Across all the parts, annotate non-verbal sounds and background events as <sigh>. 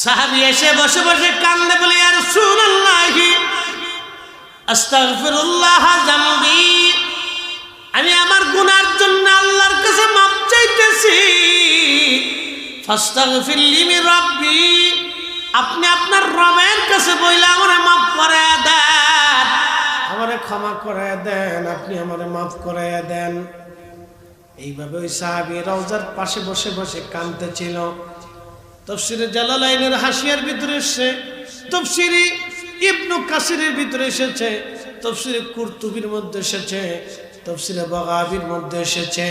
সাহাবি এসে বসে বসে কান্দে বলে আর সুনাল্লাহি আস্তাগফিরুল্লাহ জামবি আমি আমার গুনার জন্য আল্লাহর কাছে মাপ চাইতেছি। ফাস্তাগফিরলি মির রাব্বি, আপনি আপনার রবের কাছে বইলে আমারে মাফ করে দেন। আমারে ক্ষমা করে দেন, আপনি আমারে মাফ করে দেন। এইভাবে ওই সাহাবি রওজার পাশে বসে বসে কাঁদতেছিল। তফসিরে জালালাইনের হাসিয়ার ভিতরে এসছে, তফসিরি ইবনু কাসিরের ভিতরে এসেছে, তফসিরে কুর্তুবির মধ্যে এসেছে, তফসিরে বাগাবির মধ্যে এসেছে।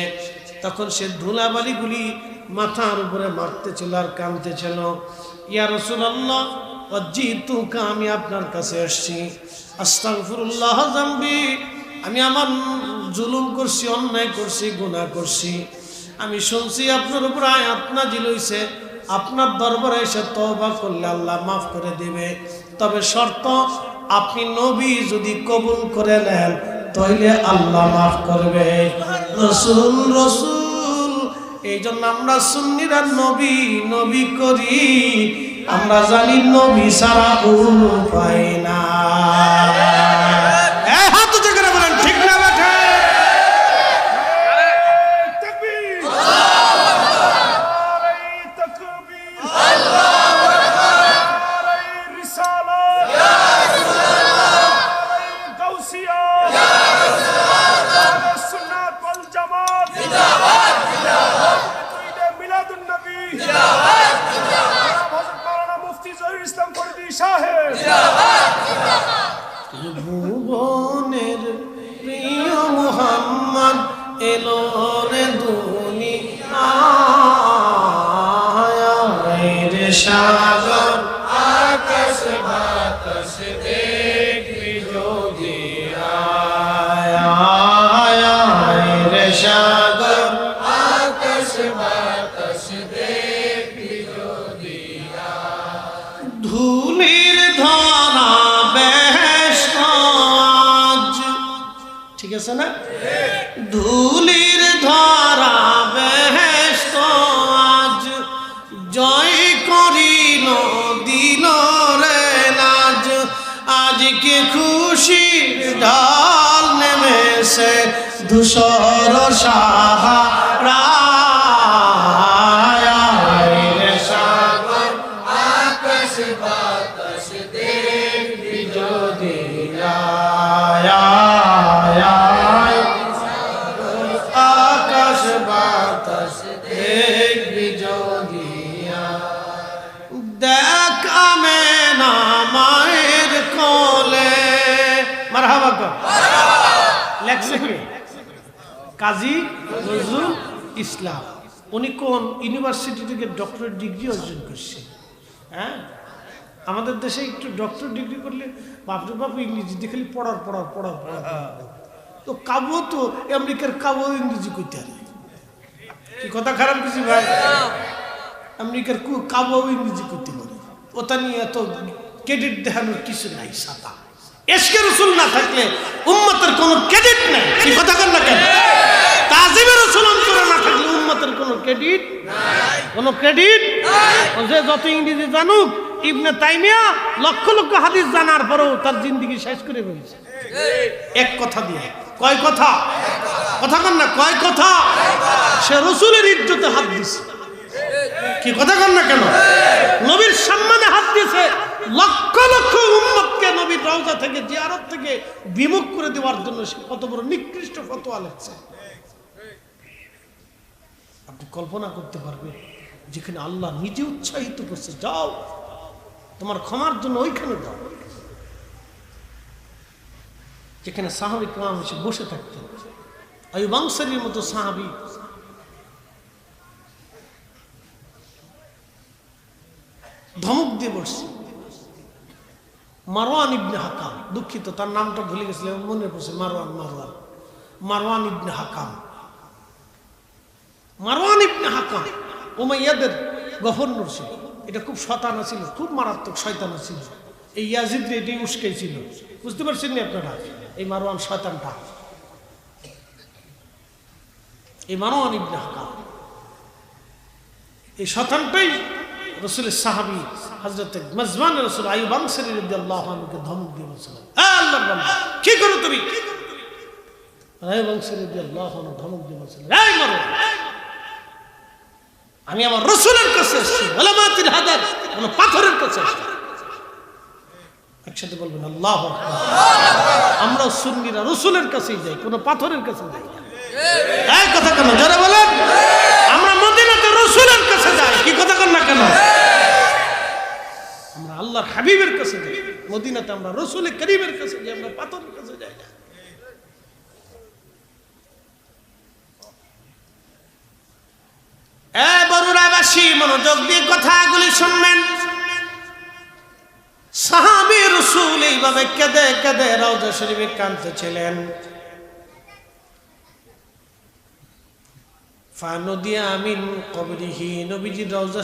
তখন সে ধুলাবালিগুলি মাথার উপরে মারতেছিল আর কাঁদতেছিল ইয়া রসুল্লাহ অজিতুকা আমি আপনার কাছে এসছি আস্তাগফিরুল্লাহ জাম্বি আমি আমার জুলুম করছি, অন্যায় করছি, গুনাহ করছি। আমি শুনছি আপনার উপর আয়াত নাজিল হইছে। আপনার দরবারে এসে তওবা করলে আল্লাহ মাফ করে দিবে। তবে শর্ত, আপনি নবী যদি কবুল করে নেন, তাইলে আল্লাহ মাফ করবে। রসুল রসুল এই জন্য আমরা সুন্নিরা নবী নবী করি। আমরা জানি নবী সারা উপায় না। এলো রে দুনি রে সাগর যদি আয়। দেখ আমে না মায়ের কোলে। মারহাবা লেখছে কাজী নজরুল ইসলাম। উনি কোন ইউনিভার্সিটি থেকে ডক্টরেট ডিগ্রি অর্জন করছে? হ্যাঁ? আমাদের দেশে একটু ডক্টর ডিগ্রি করলে বাপরে বাপ ইংরেজিতে খালি পড়ার পড়ার পড়ার পড়ার তো কাবো তো আমেরিকার কাবো ইংরেজি করতে পারে কি কথা খারাপ কিছু ভাই? আমেরিকার কাবো ইংরেজি করতে পারে। ওটা নিয়ে এত ক্রেডিট দেখানোর কিছু নাই সাতা এসকে রসুল না থাকলে উম্মতের কোনো ক্রেডিট নাই। কি কথা কর না কেন? তাজিমের রসুল অন্তরে না থাকলে উম্মতের কোনো ক্রেডিট কোনো ক্রেডিট যে যত ইংরেজি জানুক, ইবনে তাইমিয়া লক্ষ লক্ষ হাদিস জানার পরেও তার জিন্দগি শেষ করে ফেলেছে। এক কথা দিয়ে। কয় কথা? কথা কন না, কয় কথা? সে রসুলের ইজ্জতে হাত দিছে। কি কথা কন না কেন? নবীর সম্মানে হাত দিয়েছে লক্ষ লক্ষ উম্মতকে নবীর রওজা থেকে জিয়ারত থেকে বিমুখ করে দেওয়ার জন্য সে কত বড় নিকৃষ্ট ফতোয়া লিখছে। আপনি কল্পনা করতে পারবেন, যেখানে আল্লাহ নিজে উৎসাহিত করছে, যাও, তোমার ক্ষমার জন্য ওইখানে যাও। যেখানে সাহাবি কাম এসে বসে থাকতেন আয়ুব আনসারির মতো সাহাবি। ধমক দিয়ে বসছে। মারওয়ান ইবনে হাকাম, দুঃখিত, তার নামটা ভুলে গেছিলাম মনে পড়ছে, Marwan Marwan. Marwan ibn Hakam. Marwan ibn Hakam, উমাইয়াদের governor ছিল। এটা খুব শতানা ছিল, খুব মারাত্মক শয়তানা ছিল। এই ইয়াজিদ এটি উস্কাই ছিল। বুঝতে পারছেন নি আপনারা? এই মারওয়ান শয়তানটা। এই মারওয়ান ইবনে হাকাম। এই শতানটাই রসুলের সাহাবি হজরত মজমান রসুল আইব আনসারি রাদিয়াল্লাহু আনহুকে ধমক দিয়ে বলছিলেন, "এ আল্লাহর বান্দা, কি করো তুমি? আইব আনসারি রাদিয়াল্লাহু আনহু ধমক দিয়ে বলছিলেন আমি আমার রসুলের কাছে এসেছি, ওলামাতির হাদার, কোনো পাথরের কাছে এসেছি। একসাথে বলবেন, আল্লাহ আমরা সুন্নিরা রসুলের কাছেই যাই, কোনো পাথরের কাছে যাই এই কথা কেন যারা বলেন, আমরা মদিনাতে রসুলের কাছে যাই। কি কথা কেন না কেন? আল্লাহর হাবিবের কাছে যাই। মদিনাতে আমরা রসুলের করিমের কাছে যাই, আমরা পাথরের কাছে যাই। না বরুরাবাসী মনোযোগ দিয়ে কথাগুলি শুনবেন। সাহাবি রসুল কেঁদে কেঁদে রওজা শরীফে কাঁদতেছিলেন। আমিন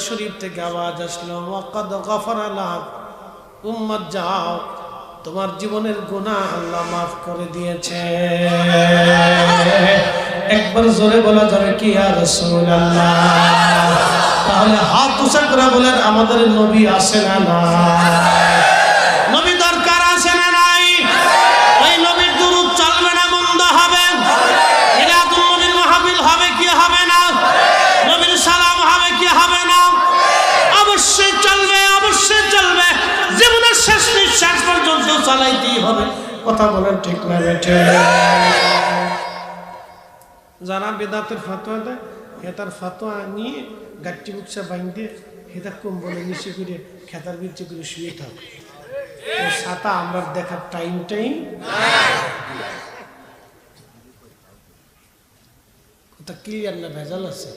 শরীফ থেকে আওয়াজ তোমার জীবনের গুনাহ আল্লাহ মাফ করে দিয়েছে। একবার জোরে বলা যাবে কি আর তাহলে হাত উঁচা করে বলেন, আমাদের নবী আছে না চালাইতেই হবে। কথা বলেন ঠিক না বেঠে যারা বেদাতের ফতোয়া দেয় হেতার ফতোয়া নিয়ে গাট্টি বুকসা বাইন্দে হেতা কম্বলে নিচে করে খেতার বিচ্ছে করে শুয়ে থাকে। ছাতা আমরা দেখার টাইম টাইম কথা ক্লিয়ার না ভেজাল আছে?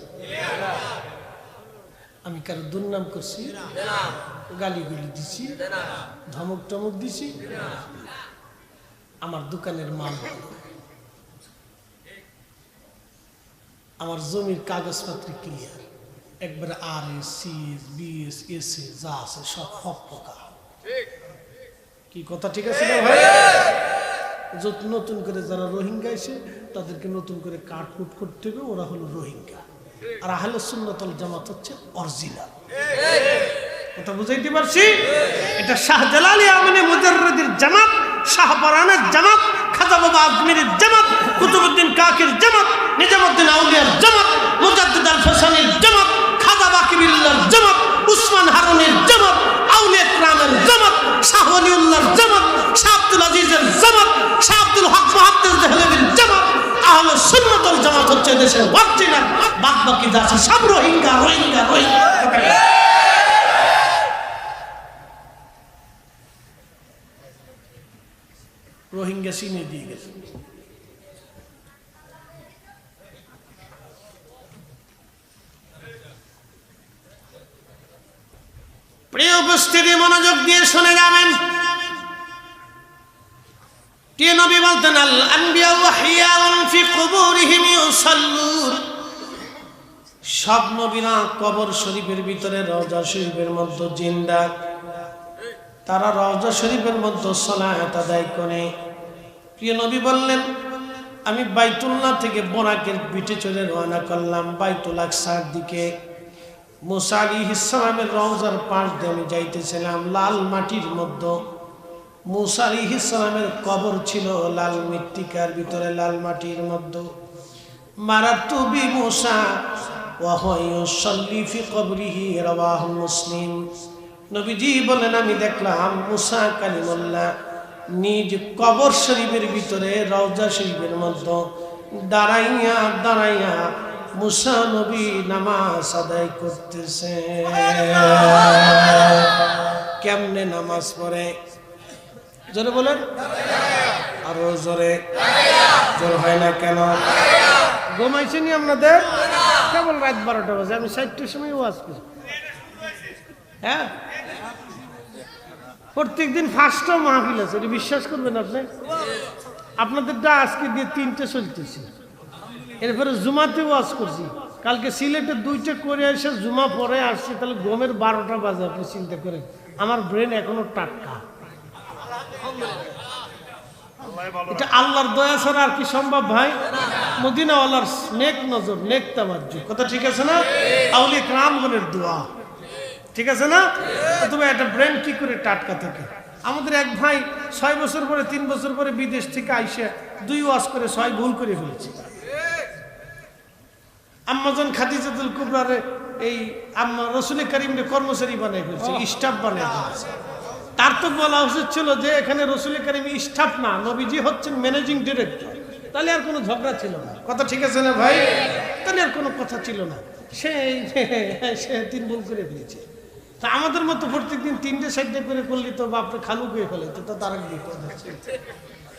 আমি কারও দুর্নাম করছি? গালিগুলি দিছি ধমক টমক দিছি। আমার দোকানের মাল, আমার জমির কাগজপত্র ক্লিয়ার একবারে R S C S B S S A যা আছে সব ফক পোকা কি কথা ঠিক আছে নতুন করে যারা রোহিঙ্গা এসে, তাদেরকে নতুন করে কাটকুট করতে হবে, ওরা হলো রোহিঙ্গা। আর আহলে সুন্নতল জামাত হচ্ছে অরিজিনাল। কথা বুঝাইতে পারছি? এটা শাহজালালি আমিনী মুজাররদির জামাত, শাহপরানের জামাত, খাজা বাবা আজমিরের জামাত কুতুবুদ্দিন কাকের জামাত, নিজামুদ্দিন আউলিয়ার জামাত, মুজাদ্দিদ আল ফসানির জামাত, খাজা বাকিবিল্লার জামাত, উসমান হারুনের জামাত, আউলিয়া ইকরামের জামাত, শাহ ওলিউল্লাহর জামাত, শাহ আব্দুল আজিজের জামাত, শাহ আব্দুল হক মুহাদ্দিস দেহলভির জামাত, আহলে সুন্নাতুল জামাত হচ্ছে দেশের অরিজিনাল বাদ বাকি যা আছে সব রোহিঙ্গা রোহিঙ্গা রোহিঙ্গা। রোহিঙ্গা চিনে দিয়ে গেছে। প্রিয় উপস্থিতি, মনোযোগ দিয়ে শুনে যাবেন। কবর শরীফের ভিতরে শরীফের মধ্যে তারা রওজা শরীফের মধ্যে সলায়াত আদায় করে। প্রিয় নবী বললেন, আমি বাইতুল্লাহ থেকে বোরাকের পিঠে চলে রওনা করলাম বাইতুল আকসার দিকে। মুসা ইসলামের রওজার পাশ দিয়ে আমি যাইতেছিলাম লাল মাটির মধ্যে। মুসা ইসলামের কবর ছিল লাল মৃত্তিকার ভিতরে লাল মাটির মধ্যে। মারাত্তু বি মুসা রাওয়াহু মুসলিম। নবীজি বলেন, আমি দেখলাম মুসা কালিমুল্লাহ। নিজ কবর শরীফের ভিতরে রওজা শরীফের মধ্যে দাঁড়াইয়া দাঁড়াইয়া মুসা নবী নামাজ আদায় করতেছে। কেমনে নামাজ পড়ে? জোরে বলেন। আরও জোরে। জোর হয় না কেন? ঘুমাইছেনি আপনাদের? কেবল রাত বারোটা বাজে, আমি চারটের সময় ওয়াজ করি হ্যাঁ? প্রত্যেক দিন মাহফিল আছে, এটা বিশ্বাস করবেন আপনি? আপনাদেরটা আজকে দিয়ে তিনটে চলতেছে। এরপরে জুমাতে ওয়াজ করছি। কালকে সিলেটে দুইটা করে এসে জুমা পরে আসছি, তাহলে গমের বারোটা বাজে, আপনি চিন্তা করেন। আমার ব্রেন এখনও টাটকা। এটা আল্লাহর দয়া ছাড়া আর কি সম্ভব ভাই? মদিনাওয়ালার নেক নজর, নেক তামাজ্জু। কথা ঠিক আছে না? আউলি রামগণের দোয়া। ঠিক আছে না? তবে একটা ব্রেন কি করে টাটকা থাকে? আমাদের এক ভাই ছয় বছর পরে তিন বছর পরে বিদেশ থেকে আইসে দুই ওয়াশ করে ছয় ভুল করে ফেলেছে। আম্মাজন খাদিজাতুল কুবরারে এই আম্মা রসুল করিমরে কর্মচারী বানিয়ে ফেলছে স্টাফ বানিয়ে ফেলছে। তার তো বলা উচিত ছিল যে এখানে রসুল করিম স্টাফ না নবীজি হচ্ছেন ম্যানেজিং ডিরেক্টর। তাহলে আর কোনো ঝগড়া ছিল না। কথা ঠিক আছে না ভাই? তাহলে আর কোনো কথা ছিল না। সে সে তিন ভুল করে ফেলেছে। তা আমাদের মতো প্রত্যেকদিন তিনটে সাইডে করে করলি তো বাপরে খালু করে ফেলে, তো তার বিপদ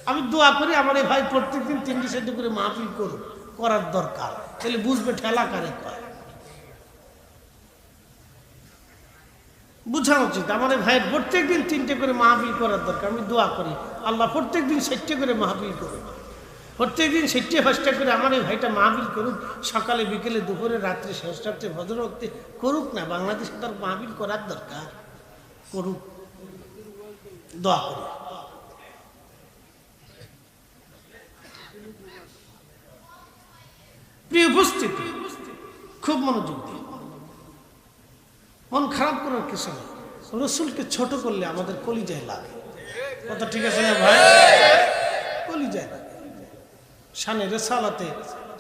আমি দোয়া করি আমার এই ভাই প্রত্যেকদিন তিনটে সাইডে করে মাহফিল করুক, করার দরকার। তাহলে বুঝবে ঠেলা কারে কয়। বুঝা উচিত, আমার ভাইয়ের প্রত্যেকদিন তিনটে করে মাহফিল করার দরকার, আমি দোয়া করি। আল্লাহ প্রত্যেকদিন সেটটে করে মাহফিল করুক প্রত্যেকদিন সেটটে ফার্স্টে করে আমার এই ভাইটা মাহফিল করুক, সকালে, বিকেলে, দুপুরে, রাত্রে, শেষ রাত্রে ভদ্র রাত্রে করুক না, বাংলাদেশে তার মাহফিল করার দরকার। করুক। দোয়া করি। প্রিয় উপস্থিতি, খুব মনোযোগ দিয়ে। মন খারাপ করার কিছু নেই রসুলকে ছোট করলে আমাদের কলিজায় লাগে। কথা ঠিক আছে না ভাই? কলিজায় লাগে। শানে রেসালাতে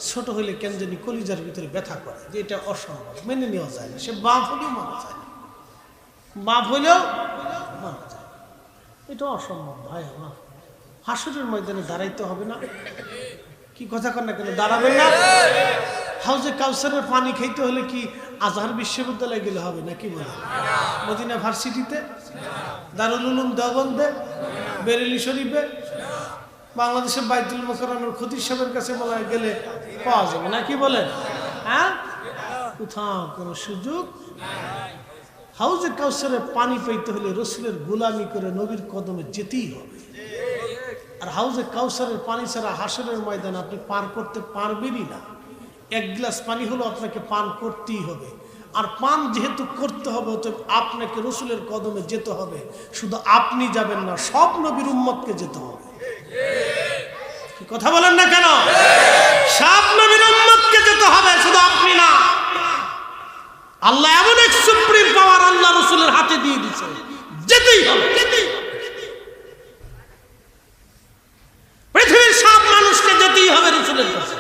ছোট হইলে কেন জানি কলিজার ভিতরে ব্যথা করে, যে এটা অসম্ভব, মেনে নেওয়া যায় না। সে বাপ হলেও মানা যায় না। বাপ হইলেও মানা যায় এটা অসম্ভব, ভাই আমার হাসুরের ময়দানে দাঁড়াইতে হবে না। কি কথা কর না কেন? দাঁড়াবেন না। হাউজে কাউসারের পানি খাইতে হলে কি আজহার বিশ্ববিদ্যালয়ে গেলে হবে না কি বলে মদিনা ভার্সিটিতে? দারুল উলুম দেওবন্দে? বেরেলি শরীফে? বাংলাদেশের বাইতুল মোকরমের খতির সাহেবের কাছে বলা গেলে পাওয়া যাবে না, কি বলেন? হ্যাঁ? কোথাও কোনো সুযোগ হাউজে কাউসারে পানি পাইতে হলে রসুলের গোলামি করে নবীর কদমে যেতেই হবে। আর হাউজে কাউসারের পানি ছাড়া হাসরের ময়দান আপনি পার করতে পারবেনই না। এক গ্লাস পানি হলো আপনাকে পান করতেই হবে। আর পান যেহেতু করতে হবে, অতএব আপনাকে রসুলের কদমে যেতে হবে। শুধু আপনি যাবেন না, সব নবীর উম্মতকে যেতে হবে। কথা বলেন না কেন? সাপ নবীর উম্মতকে যেতে হবে, শুধু আপনি না। আল্লাহ এমন এক সুপ্রিম পাওয়ার আল্লাহ রসুলের হাতে দিয়ে দিচ্ছে যেতেই হবে। পৃথিবীর সব মানুষকে যেতেই হবে রসুলের কাছে।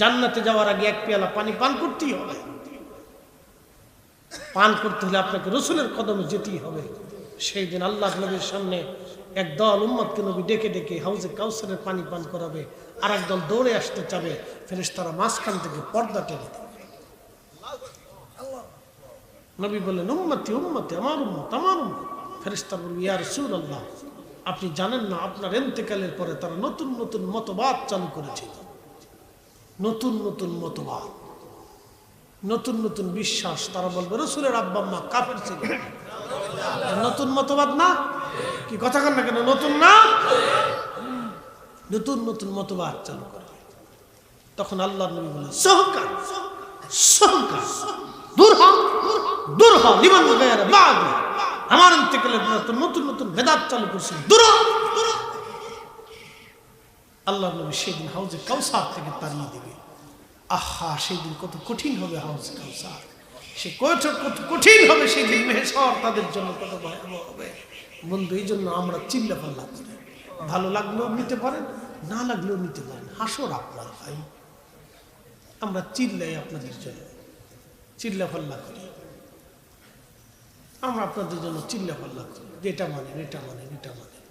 জান্নাতে যাওয়ার আগে এক পেয়ালা পানি পান করতেই হবে। পান করতে হলে আপনাকে রসুলের কদমে যেতেই হবে। সেই দিন আল্লাহ নবীর সামনে এক দল উম্মতকে নবী ডেকে ডেকে হাউজে কাউসারের পানি পান করাবে আর এক দল দৌড়ে আসতে চাবে ফেরেস তারা মাঝখান থেকে পর্দা টেনে নবী বললেন, উম্মতি উম্মতি, আমার উম্মত আমার উম্মত। ফেরেস্তা বলবে ইয়া রসুল আল্লাহ আপনি জানেন না আপনার এন্তেকালের পরে তারা নতুন নতুন মতবাদ চালু করেছিল নতুন নতুন মতবাদ, নতুন নতুন বিশ্বাস, তারা বলবে, রসুলের আব্বা কাফের ছিল। নতুন মতবাদ না? কি কথা কন না কেন? নতুন না? নতুন নতুন মতবাদ চালু করে তখন আল্লাহ নবী বলে সহকার সহকার আমার নতুন নতুন বেদাত চালু আল্লাহ নবী সেদিন হাউজে কাউসার থেকে তাড়িয়ে দেবে। আহা, সেদিন কত কঠিন হবে হাউজ কাউসার। সে কত কঠিন হবে সেদিন মেহসর তাদের জন্য কত ভয়াবহ হবে। বন্ধু, এই জন্য আমরা চিল্লা পাল্লা করি। ভালো লাগলেও নিতে পারেন, না লাগলেও নিতে পারেন। হাসর আপনার ভাই। আমরা চিল্লাই আপনাদের জন্য। চিল্লা পাল্লা করি। আমরা আপনাদের জন্য চিল্লা পাল্লা করি। যেটা মানেন, এটা মানেন এটা মানেন।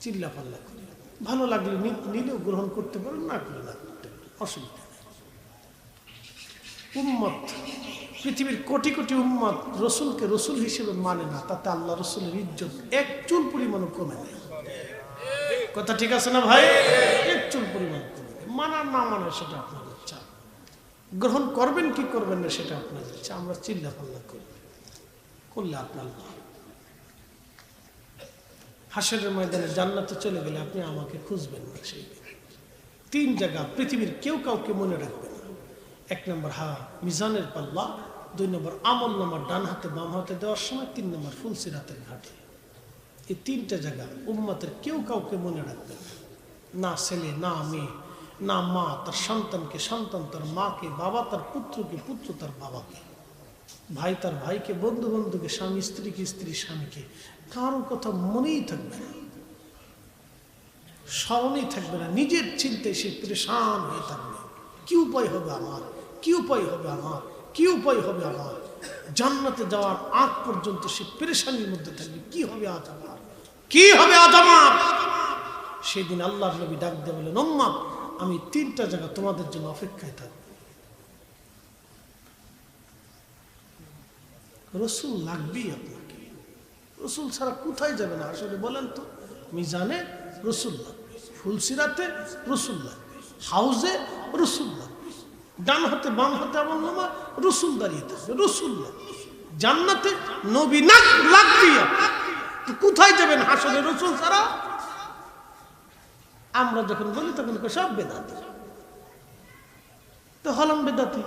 চিল্লা পাল্লা করি। ভালো লাগলে নিলেও গ্রহণ করতে পারেন, না করলে না করতে পারেন। অসুবিধা নেই। উম্মত পৃথিবীর কোটি কোটি উম্মত রসুলকে রসুল হিসেবে মানে না, তাতে আল্লাহ রসুলের ইজ্জত এক চুল পরিমাণও কমে নেই। কথা ঠিক আছে না ভাই? এক চুল পরিমাণ কমে না মানা সেটা আপনার ইচ্ছা। গ্রহণ করবেন কি করবেন না সেটা আপনার ইচ্ছা। আমরা চিল্লা পাল্লা করি। করলে আপনার লাভ। হাসরের ময়দানে জান্নাতে চলে গেলে আপনি আমাকে খুঁজবেন না সেই তিন জায়গা, পৃথিবীর কেউ কাউকে মনে রাখবে না। এক নম্বর হা, মিজানের পাল্লা। দুই নম্বর, আমল নম্বর ডান হাতে, বাম হাতে দেওয়ার সময় তিন নম্বর, ফুলসির হাতের ঘাটে। এই তিনটা জায়গা উম্মতের কেউ কাউকে মনে রাখবে না। ছেলে, না মেয়ে, না মা, তার সন্তানকে সন্তান, তার মাকে, বাবা, তার পুত্রকে, পুত্র, তার বাবাকে। ভাই, তার ভাইকে বন্ধু বন্ধুকে স্বামী, স্ত্রীকে, স্ত্রী, স্বামীকে, কারও কথা মনেই থাকবে না। স্মরণেই থাকবে না। নিজের চিন্তায় সে পরেশান হয়ে থাকবে। কি উপায় হবে আমার? কি উপায় হবে আমার? কি উপায় হবে আমার? জান্নাতে যাওয়ার আগ পর্যন্ত সে পেরেশানির মধ্যে থাকবে। কি হবে আজ আমার? কি হবে আজ আমার? সেদিন আল্লাহ নবী ডাক দিয়ে বলেন ওম্মা, আমি তিনটা জায়গা তোমাদের জন্য অপেক্ষায় থাকব। রসুল লাগবেই আপনাকে। রসুল ছাড়া কোথায় যাবেন আসলে বলেন তো, মিজানে রসুল লাগবে, ফুলসিরাতে রসুল লাগবে হাউজে রসুল লাগবে। ডান হাতে বাম হাতে আমার নামা রসুল দাঁড়িয়ে রসুল জান্নাতে নবী কোথায় যাবেন হাসলে রসুল ছাড়া? আমরা যখন বলি তখন সব বেদাতি। তো হলাম বেদাতি।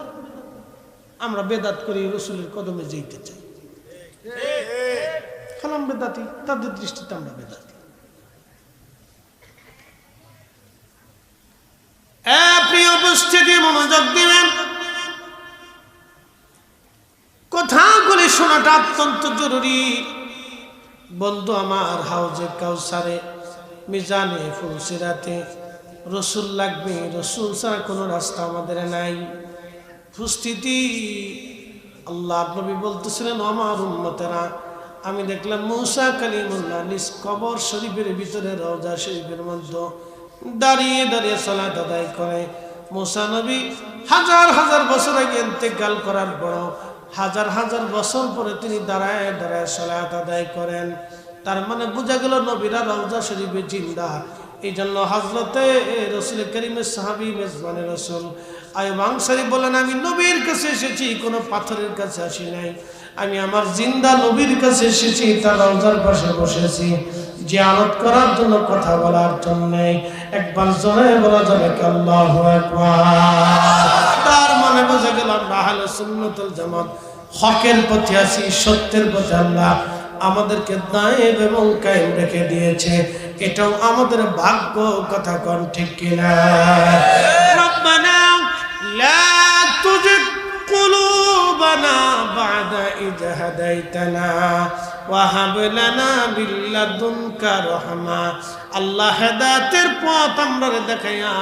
আমরা বেদাত করি, রসুলের কদমে যেতে চাই। হলাম বেদাতি, তাদের দৃষ্টিতে আমরা বেদাতি। কথাগুলি শোনাটা অত্যন্ত জরুরি। বন্ধু আমার, হাউজে কাউসারে, মিজানে ফুলসিরাতে রসুল লাগবে। রসুল ছাড়া কোনো রাস্তা আমাদের নাই। উপস্থিতি আল্লাহ নবী বলতেছিলেন, আমার উন্মতেরা আমি দেখলাম মৌসা কালিমুল্লাহ নিজ কবর শরীফের ভিতরে রওজা শরীফের মধ্যে দাঁড়িয়ে দাঁড়িয়ে সালাত আদায় করে। মৌসা নবী হাজার হাজার বছর আগে ইন্তেকাল করার পর হাজার হাজার বছর পরে তিনি দাঁড়ায় দাঁড়ায় সালাত আদায় করেন। তার মানে বোঝা গেল নবীরা রওজা শরীফে জিন্দা। এই জন্য হজরতে রসুল করিমের সাহাবি, মেজবানের রসুল আয়ুব আনসারি বলেন, আমি নবীর কাছে এসেছি, কোনো পাথরের কাছে আসি নাই। আমি আমার জিন্দা নবীর কাছে এসেছি, তার রওজার পাশে বসেছি। জিয়ারত করার জন্য কথা বলার জন্য একবার জনে বলা যাবে আল্লাহু তার মনে বুঝে গেলাম আমরা আহলে সুন্নতুল জামাত হকের পথে আছি, সত্যের পথে আল্লাহ আমাদেরকে দায়েব এবং কায়েম রেখে দিয়েছে। এটাও আমাদের ভাগ্য, কথা কন ঠিক কিনা? লা কুলুবানা বাদা ইজ আল্লাহ হেদায়তের পথ আমরা দেখাইয়া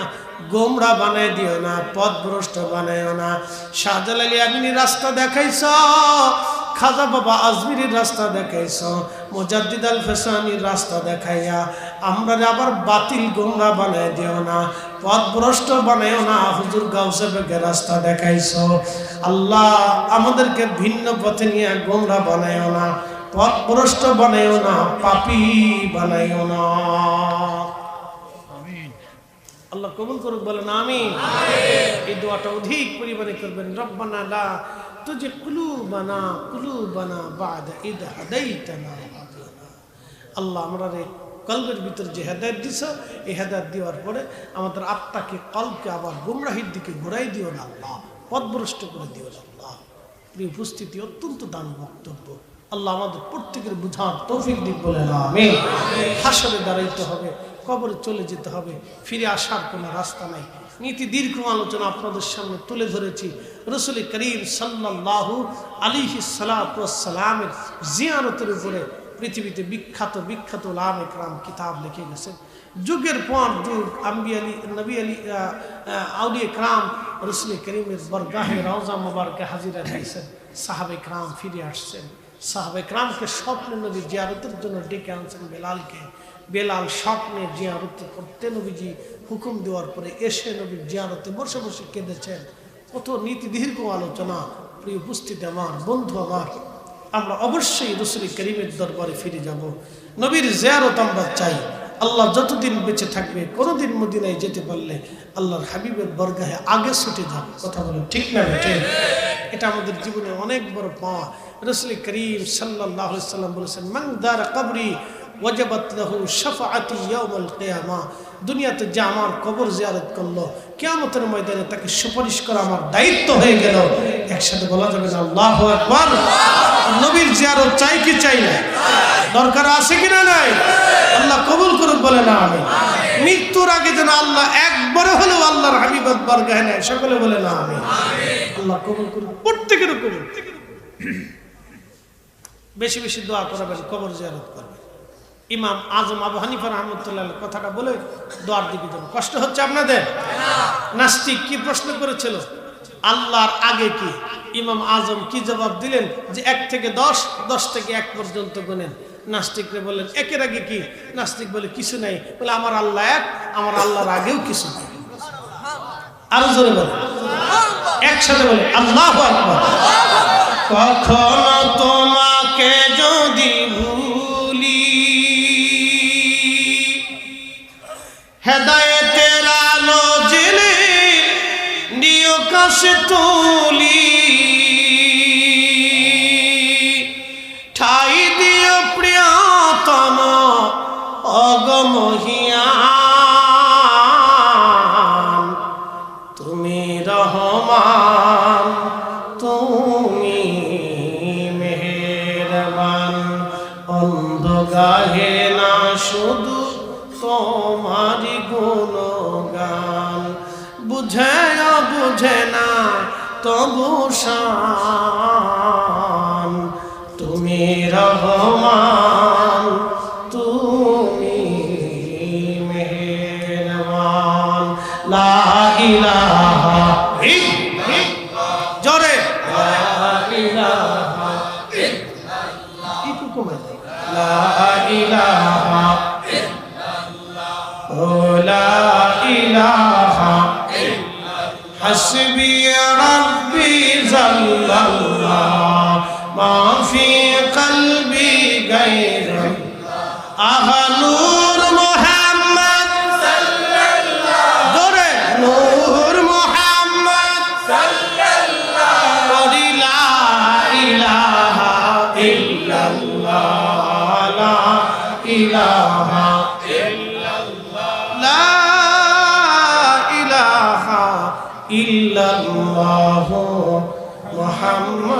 গোমরা বানাই দিও না পথ ভ্রষ্ট বানাইও না। শাহজালালি আমিনী রাস্তা দেখাইছ, খাজা বাবা আজমিরির রাস্তা দেখাইছ, মোজাদ্দিদ আল ফেসানির রাস্তা দেখাইয়া আমরা আবার বাতিল গোমরা বানাই দিও না পথ ভ্রষ্ট বানাইও না, হুজুর গাউসে রাস্তা দেখাইছ। আল্লাহ আমাদেরকে ভিন্ন পথে নিয়ে গোমরা বানাইও না। পথ ভ্রষ্ট বানাইও না পাপি বানাইও না। আল্লাহ কবুল করুক বলেন আমি এই দোয়াটা অধিক পরিমাণে করবেন। রব্বানা লা তুজে কুলু বানা কুলু বানা বাদ ঈদ হাদাইতানা। আল্লাহ আমরা রে কলবের ভিতর যে হেদায়ত দিছ এই হেদায়ত দেওয়ার পরে আমাদের আত্মাকে কলকে আবার গুমরাহির দিকে ঘুরাই দিও না আল্লাহ। পদভ্রষ্ট করে দিও না আল্লাহ। উপস্থিতি অত্যন্ত দান বক্তব্য। আল্লাহ আমাদের প্রত্যেকের বুঝার তৌফিক দিক বলে না। আমি হাসরে দাঁড়াইতে হবে কবরে চলে যেতে হবে ফিরে আসার কোনো রাস্তা নাই। নীতি দীর্ঘ আলোচনা আপনাদের সামনে তুলে ধরেছি। রসুল করিম সাল্লাল্লাহু আলিহি সালামের জিয়ারতের উপরে পৃথিবীতে বিখ্যাত বিখ্যাত লাম একরাম কিতাব লিখে গেছেন। যুগের পর যুগ আম্বি আলী নবী আলী আউলি একরাম রসুল করিমের বরগাহে রওজা মুবারকে হাজিরা দিয়েছেন। সাহাবে একরাম ফিরে আসছেন। সাহাবে একরামকে স্বপ্নে নবী জিয়ারতের জন্য ডেকে আনছেন বেলালকে। বেলাল স্বপ্নে জিয়ারতে করতে নবীজি হুকুম দেওয়ার পরে এসে নবীর জিয়ারতে বসে বসে কেঁদেছেন। কত নীতি দীর্ঘ আলোচনা। প্রিয় উপস্থিতি আমার, বন্ধু আমার, আমরা অবশ্যই রসুল করিমের দরবারে ফিরে যাব। নবীর জিয়ারত আমরা চাই। আল্লাহ যতদিন বেঁচে থাকবে, কোনোদিন মদিনায় যেতে পারলে আল্লাহর হাবিবের বরগাহে আগে ছুটে যাবে কথা বলেন ঠিক না এটা আমাদের জীবনে অনেক বড় পাওয়া। রসুল করিম সাল্লাহ সাল্লাম বলেছেন মাং দার কবরি ওয়াজাবাত লাহু শাফাআতি ইয়াউমাল কিয়ামা। দুনিয়াতে যে আমার কবর জিয়ারত করল, কিয়ামতের ময়দানে তাকে সুপারিশ করা আমার দায়িত্ব হয়ে গেল। একসাথে বলা যাবে না, আল্লাহু নবীর জিয়ারত চাই কি চাই না? দরকার আছে কি না নাই? আল্লাহ কবুল করুক বলে না আমি মৃত্যুর আগে যেন আল্লাহ একবারে হলেও আল্লাহর হাবিবত বরগাহে নেয়, সকলে বলে না আমি আল্লাহ কবুল করুক, প্রত্যেকের কবুল বেশি বেশি দোয়া করাবেন, কবর জিয়ারত করবেন। ইমাম আজম আবু হানিফা রহমতুল্লাহ কথাটা বলে দোয়ার দিকে যাব কষ্ট হচ্ছে আপনাদের? নাস্তিক কি প্রশ্ন করেছিল? আল্লাহর আগে কি? ইমাম আজম কি জবাব দিলেন? যে এক থেকে দশ দশ থেকে এক পর্যন্ত গুনেন। নাস্তিকরে বললেন, একের আগে কি? নাস্তিক বলে, কিছু নাই। বলে, আমার আল্লাহ এক, আমার আল্লাহর আগেও কিছু নেই। আরও জোরে বলে একসাথে বলে আল্লাহ কখনো তোমাকে যদি ভুলি। হেদায়েতের আলো জেলে নিয় কাশে তুলি।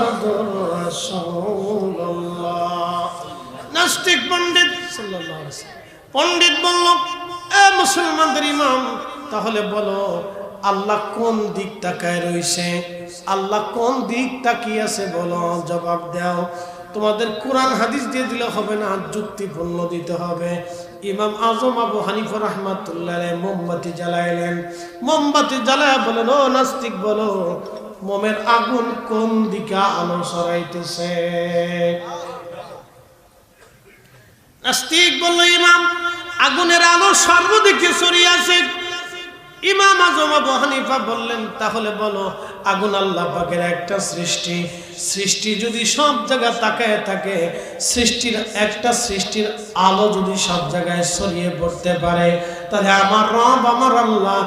মোহাম্মদ নাস্তিক পণ্ডিত পণ্ডিত বলল, এ মুসলমানদের ইমাম, তাহলে বলো, আল্লাহ কোন দিক তাকায় রয়েছে? আল্লাহ কোন দিক তাকিয়ে আছে বলো? জবাব দাও। তোমাদের কোরআন হাদিস দিয়ে দিলে হবে না, যুক্তিপূর্ণ দিতে হবে। ইমাম আজম আবু হানিফ রহমাতুল্লাহ মোমবাতি জ্বালাইলেন। মোমবাতি জ্বালায় বলেন, ও নাস্তিক বলো মোমের আগুন কোন দিকে আলো সরাইতেছে? নাস্তিক বলল, ইমাম, আগুনের আলো সর্বদিকে আছে ইমাম আজম আবু হানিফা বললেন, তাহলে বলো, আগুন আল্লাহ পাকের একটা সৃষ্টি। সৃষ্টি যদি সব জায়গায় তাকায় থাকে, সৃষ্টির একটা সৃষ্টির আলো যদি সব জায়গায় ছড়িয়ে পড়তে পারে তাহলে আমার রব, আমার আল্লাহ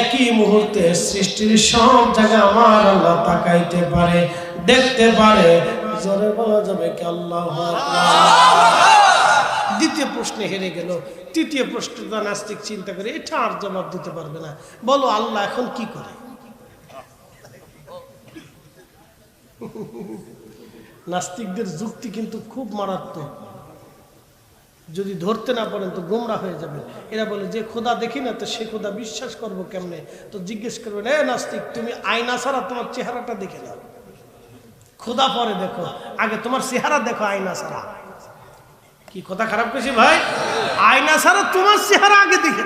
একই মুহূর্তে সৃষ্টির সব জায়গায় আমার আল্লাহ তাকাইতে পারে, দেখতে পারে। জোরে বলা যাবে কি আল্লাহ দ্বিতীয় প্রশ্নে হেরে গেল। তৃতীয় প্রশ্নটা নাস্তিক চিন্তা করে এটা আর জবাব দিতে পারবে না। বলো, আল্লাহ এখন কি করে? নাস্তিকদের যুক্তি কিন্তু খুব মারাত্মক। যদি ধরতে না পারেন তো গোমরা হয়ে যাবে এরা বলে, যে খোদা দেখি না, তো সে খোদা বিশ্বাস করব কেমনে? তো জিজ্ঞেস করবেন, এ নাস্তিক, তুমি আয়না ছাড়া তোমার চেহারাটা দেখে নাও। খোদা পরে দেখো, আগে তোমার চেহারা দেখো আয়না ছাড়া। কি কথা খারাপ করছি ভাই? আয়না ছাড়া তোমার চেহারা আগে দেখে।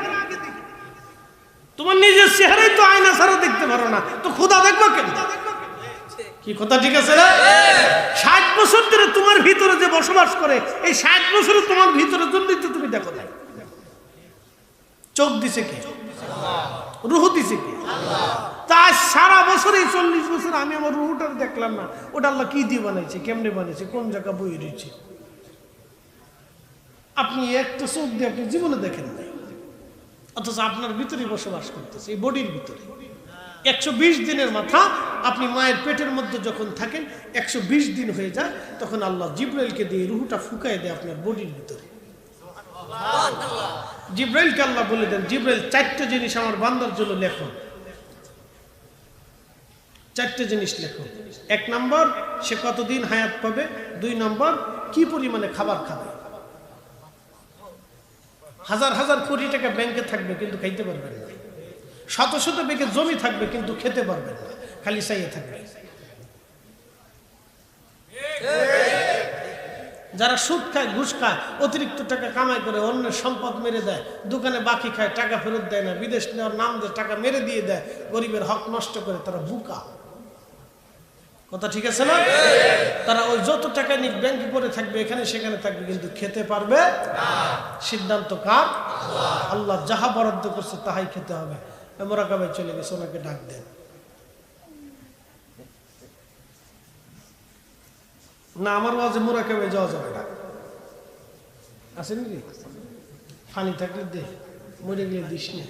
তোমার নিজের চেহারাই তো আয়না ছাড়া দেখতে পারো না। তো খোদা দেখব কেন কি কথা ঠিক আছে না? ষাট বছর ধরে তোমার ভিতরে যে বসবাস করে, এই ষাট বছরে তোমার ভিতরে জন্যই তুমি দেখো না চোখ দিছে কে? রুহু দিছে কে? তা সারা বছর এই চল্লিশ বছর আমি আমার রুহুটা দেখলাম না। ওটা আল্লাহ কি দিয়ে বানাইছে, কেমনে বানাইছে, কোন জায়গা বই রয়েছে? আপনি একটা চোখ দিয়ে আপনি জীবনে দেখেন নাই। অথচ আপনার ভিতরে বসবাস করতেছে, এই বডির ভিতরে। একশো বিশ দিনের মাথা আপনি মায়ের পেটের মধ্যে যখন থাকেন, একশো বিশ দিন হয়ে যায়, তখন আল্লাহ জিব্রাইলকে দিয়ে রুহুটা ফুকায় দেয় আপনার বডির ভিতরে। জিব্রাইলকে আল্লাহ বলে দেন, জিব্রাইল, চারটে জিনিস আমার বান্দার জন্য লেখো। চারটে জিনিস লেখো। এক নম্বর, সে কতদিন হায়াত পাবে? দুই নম্বর, কি পরিমাণে খাবার খাবে? হাজার হাজার কোটি টাকা ব্যাংকে থাকবে, কিন্তু খাইতে পারবেন না। শত শত বেগে জমি থাকবে, কিন্তু খেতে পারবেন না। খালি চাইয়ে থাকবে। যারা সুদ খায়, ঘুষ খায়, অতিরিক্ত টাকা কামাই করে, অন্যের সম্পদ মেরে দেয়, দোকানে বাকি খায়, টাকা ফেরত দেয় না, বিদেশ নেওয়ার নাম দিয়ে টাকা মেরে দিয়ে দেয়, গরিবের হক নষ্ট করে, তারা বুকা। কথা ঠিক আছে না? তারা ওই যত টাকা নিক, ব্যাংকে পড়ে থাকবে, এখানে সেখানে থাকবে, কিন্তু খেতে পারবে সিদ্ধান্ত কার? আল্লাহ যাহা বরাদ্দ করছে, তাহাই খেতে হবে। মোরাকাবে চলে গেছে, ওনাকে ডাক দেন। না, আমার মাঝে মোরাকাবে যাওয়া যাবে না। আছে নাকি? পানি থাকলে দে, মরে গেলে দিস না।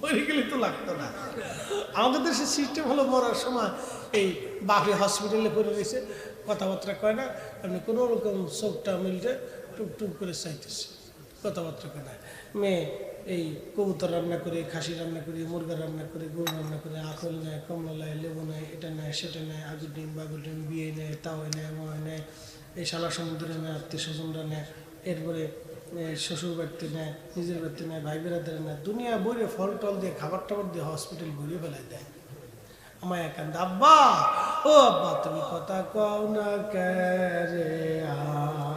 মরে গেলে তো লাগতো না। আমাদের দেশের সিস্টেম হলো মরার সময় এই বাপে হসপিটালে পড়ে রয়েছে, কথাবার্তা কয় না, আপনি কোনো রকম চোখটা মিলতে টুক টুক করে চাইতেছে, কথাবার্তা কয় না। মেয়ে এই কবুতর রান্না করে, খাসি রান্না করে, মুরগা রান্না করে, গরু রান্না করে, আপেল নেয়, কমলা নেয়, লেবু নেয়, এটা নেয়, সেটা নেয় আগুর ডিম বাগুর ডিম বিয়ে নেয়, তাও নেয় ময় নেয়, এই শালা সমুদ্রে নেয়, আত্মীয় স্বজনরা নেয়, এরপরে শ্বশুর বাড়িতে নেয়, নিজের বাড়িতে নেয়, ভাই বেড়াদের নেয়, দুনিয়া বইরে ফল টল দিয়ে, খাবার টাবার দিয়ে হসপিটাল ঘুরিয়ে ফেলাই দেয়। আমায় একান্ত আব্বা, ও আব্বা, তুমি কথা কও না কে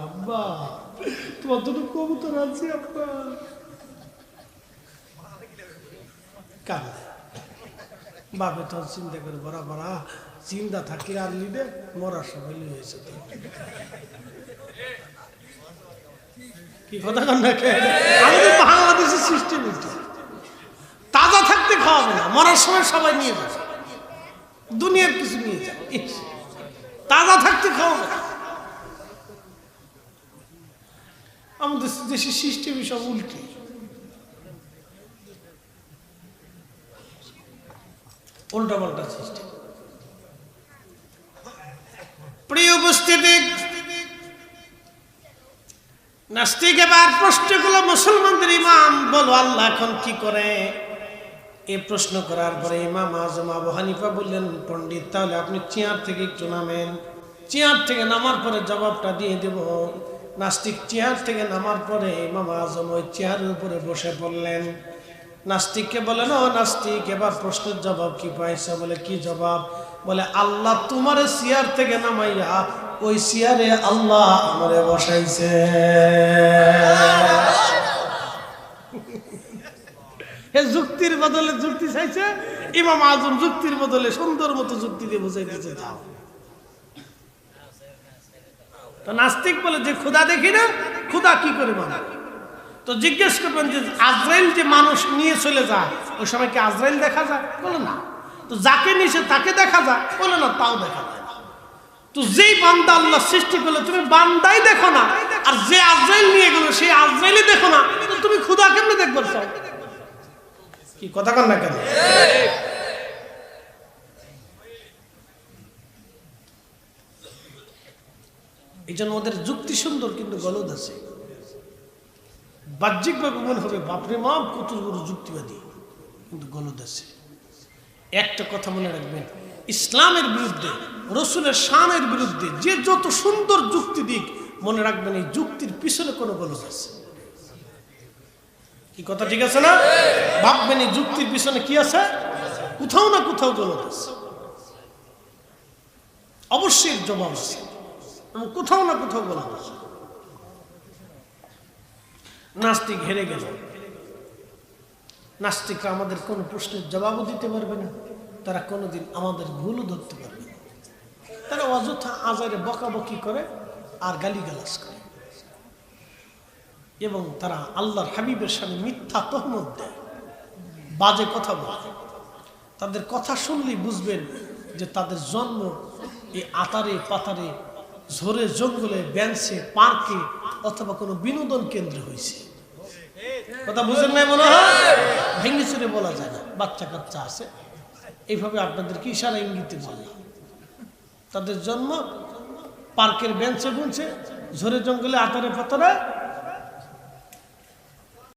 আব্বা, তোমার দুটো কবুতর আছে, আব্বা। কান্দে বাপে তখন চিন্তা করে বড়া বড়া, চিন্তা থাকলে আর লিডে মরার সময় তো। কি কথা বাংলাদেশের সিস্টেম এটা তাজা থাকতে খাওয়াবে না, মরার সময় সবাই নিয়ে যাবে। দুনিয়ার কিছু নিয়ে যাবে তাজা থাকতে খাওয়াবে না। আমাদের দেশের সিস্টেমই সব উল্টে। উল্টা পাল্টা সিস্টেম প্রিয় উপস্থিতি, নাস্তিক এবার প্রশ্ন করল, মুসলমানদের ইমাম বলো, আল্লাহ এখন কি করে? এই প্রশ্ন করার পরে ইমাম আজম আবু হানিফা বললেন, পণ্ডিত, তাহলে আপনি চেয়ার থেকে একটু নামেন। চেয়ার থেকে নামার পরে জবাবটা দিয়ে দেব। নাস্তিক চেয়ার থেকে নামার পরে ইমাম আজম ওই চেয়ারের উপরে বসে পড়লেন। নাস্তিককে বলেন ও নাস্তিক। এবার প্রশ্নের জবাব কি পাইছে? বলে, কি জবাব? বলে, আল্লাহ তোমার চেয়ার থেকে নামাইয়া ওই চেয়ারে আল্লাহ আমারে বসাইছে। <laughs> হে যুক্তির বদলে যুক্তি চাইছে? ইমাম আজম যুক্তির বদলে সুন্দর মতো যুক্তি দিয়ে বুঝাই দিতে যাও। তো নাস্তিক বলে, যে ক্ষুদা দেখি না ক্ষুদা কি করে মানে? তো জিজ্ঞেস করবেন যে আজরাইল যে মানুষ নিয়ে চলে যায়, ওই সময় কি আজরাইল দেখা যায়? বলে না। তো যাকে নিছে তাকে দেখা যায়, বলে না, তাও দেখা যায়। তো যেই বান্দা আল্লাহ সৃষ্টি করল, তুমি বান্দাই দেখো না, আর যে আজরাইল নিয়ে গেলো, সেই আজরাইলই দেখো না। তুমি ক্ষুদা কেমনে দেখবার চাও কি কথা কন না কেন? এই জন্য ওদের যুক্তি সুন্দর, কিন্তু গলদ আছে। বাহ্যিকভাবে মনে হবে, বাপরে মা কত বড় যুক্তিবাদী। কিন্তু গলদ আছে। একটা কথা মনে রাখবেন, ইসলামের বিরুদ্ধে, রসুলের শানের বিরুদ্ধে যে যত সুন্দর যুক্তি দিক, মনে রাখবেন এই যুক্তির পিছনে কোনো গলদ আছে। কি কথা ঠিক আছে না? ভাববেন এই যুক্তির পিছনে কি আছে? কোথাও না কোথাও গলত আছে। অবশ্যই জবাব আছে। কোথাও না কোথাও গলত আছে। নাস্তিক হেরে গেল। নাস্তিকরা আমাদের কোনো প্রশ্নের জবাবও দিতে পারবে না। তারা কোনোদিন আমাদের ভুলও ধরতে পারবে না। তারা অযথা আজারে বকাবকি করে আর গালিগালাজ করে। এবং তারা আল্লাহর হাবিবের সামনে মিথ্যা তহমত দেয়। বাজে কথা বলে। তাদের কথা শুনলেই বুঝবেন যে তাদের জন্ম এই আতারে পাতারে ঝোরে জঙ্গলে ব্যাংসে, পার্কে অথবা কোনো বিনোদন কেন্দ্র হয়েছে কথা বুঝেন নাই মনে হয়? ভেঙে চুরে বলা যায় না, বাচ্চা কাচ্চা আছে। এইভাবে আপনাদেরকে ইশারা ইঙ্গিতে বললাম। তাদের জন্ম পার্কের বেঞ্চে গুনছে ঝোরে জঙ্গলে আতারে পাতারে